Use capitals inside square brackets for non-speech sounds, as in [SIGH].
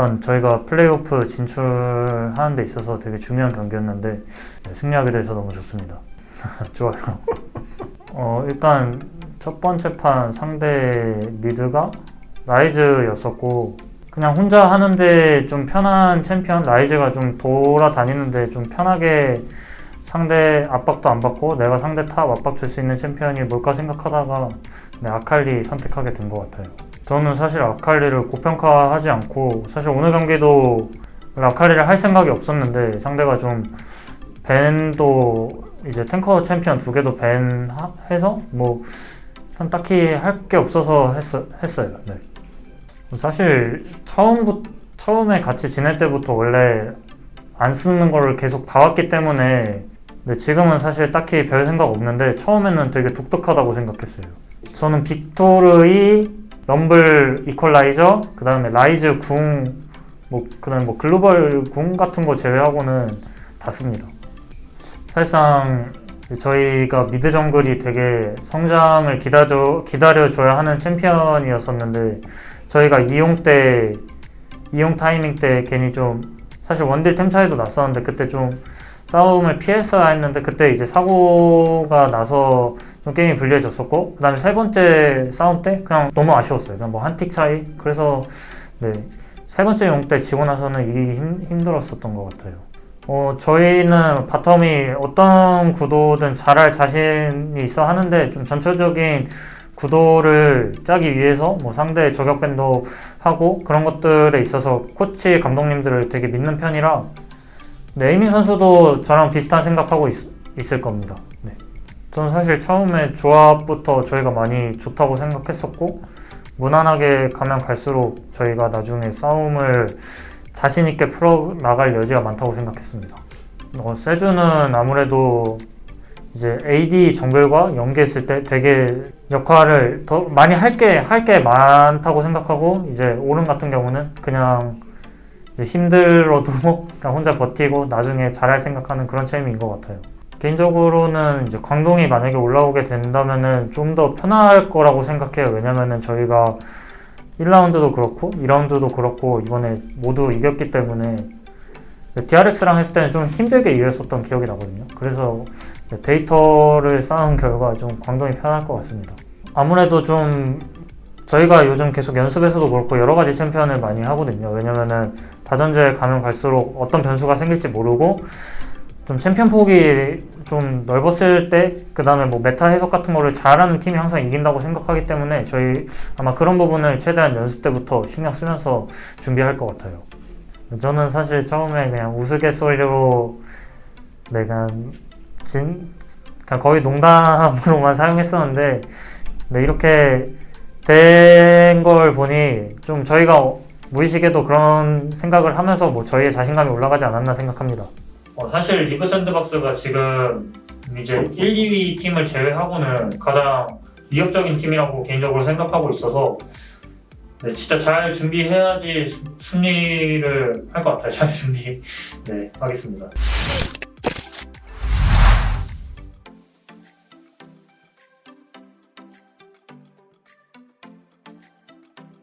일단 저희가 플레이오프 진출하는 데 있어서 되게 중요한 경기였는데 네, 승리하게 돼서 너무 좋습니다. [LAUGHS] 좋아요. 어, 일단 첫 번째 판 상대 미드가 라이즈였었고 그냥 혼자 하는데 좀 편한 챔피언 라이즈가 좀 돌아다니는데 좀 편하게 상대 압박도 안 받고 내가 상대 탑 압박 줄 수 있는 챔피언이 뭘까 생각하다가 네, 아칼리 선택하게 된 것 같아요. 저는 사실 아칼리를 고평가하지 않고 사실 오늘 경기도 아칼리를 할 생각이 없었는데 상대가 좀 밴도 이제 탱커 챔피언 두 개도 밴해서 뭐참 딱히 할 게 없어서 했어, 했어요. 네. 사실 처음부 처음에 같이 지낼 때부터 원래 안 쓰는 거를 계속 봐왔기 때문에 근데 지금은 사실 딱히 별 생각 없는데 처음에는 되게 독특하다고 생각했어요. 저는 빅토르의 럼블 이퀄라이저, 그 다음에 라이즈 궁, 뭐, 그 다음에 뭐 글로벌 궁 같은 거 제외하고는 다 씁니다. 사실상 저희가 미드 정글이 되게 성장을 기다려, 기다려줘야 하는 챔피언이었었는데 저희가 이용 때, 이용 타이밍 때 괜히 좀 사실 원딜 템 차이도 났었는데 그때 좀 싸움을 피했어야 했는데 그때 이제 사고가 나서 좀 게임이 불리해졌었고 그 다음에 세 번째 싸움 때 그냥 너무 아쉬웠어요. 그냥 뭐 한 틱 차이? 그래서 네 세 번째 용 때 지고 나서는 이기기 힘, 힘들었었던 것 같아요. 어 저희는 바텀이 어떤 구도든 잘할 자신이 있어 하는데 좀 전체적인 구도를 짜기 위해서 뭐 상대 저격 밴도 하고 그런 것들에 있어서 코치 감독님들을 되게 믿는 편이라 네, 에이밍 선수도 저랑 비슷한 생각하고 있, 있을 겁니다. 네. 저는 사실 처음에 조합부터 저희가 많이 좋다고 생각했었고 무난하게 가면 갈수록 저희가 나중에 싸움을 자신 있게 풀어 나갈 여지가 많다고 생각했습니다. 어, 세주는 아무래도 이제 AD 정글과 연계했을 때 되게 역할을 더 많이 할 게 할 게 많다고 생각하고 이제 오른 같은 경우는 그냥 힘들어도 [LAUGHS] 그냥 혼자 버티고 나중에 잘할 생각하는 그런 체험인 것 같아요. 개인적으로는 이제 광동이 만약에 올라오게 된다면은 좀 더 편할 거라고 생각해요. 왜냐면은 저희가 1라운드도 그렇고 2라운드도 그렇고 이번에 모두 이겼기 때문에 DRX랑 했을 때는 좀 힘들게 이겼었던 기억이 나거든요. 그래서 데이터를 쌓은 결과 좀 광동이 편할 것 같습니다. 아무래도 좀 저희가 요즘 계속 연습에서도 그렇고 여러 가지 챔피언을 많이 하거든요. 왜냐면은 다전제에 가면 갈수록 어떤 변수가 생길지 모르고 좀 챔피언 폭이 좀 넓었을 때, 그 다음에 뭐 메타 해석 같은 거를 잘하는 팀이 항상 이긴다고 생각하기 때문에 저희 아마 그런 부분을 최대한 연습 때부터 신경 쓰면서 준비할 것 같아요. 저는 사실 처음에 그냥 우스갯소리로 내가 진, 그냥 거의 농담으로만 [LAUGHS] 사용했었는데, 네, 이렇게 된 걸 보니 좀 저희가 무의식에도 그런 생각을 하면서 뭐 저희의 자신감이 올라가지 않았나 생각합니다. 어, 사실 리그 샌드박스가 지금 이제 1, 2위 팀을 제외하고는 가장 위협적인 팀이라고 개인적으로 생각하고 있어서 네, 진짜 잘 준비해야지 승리를 할 것 같아요. [LAUGHS] 잘 준비 네, 하겠습니다.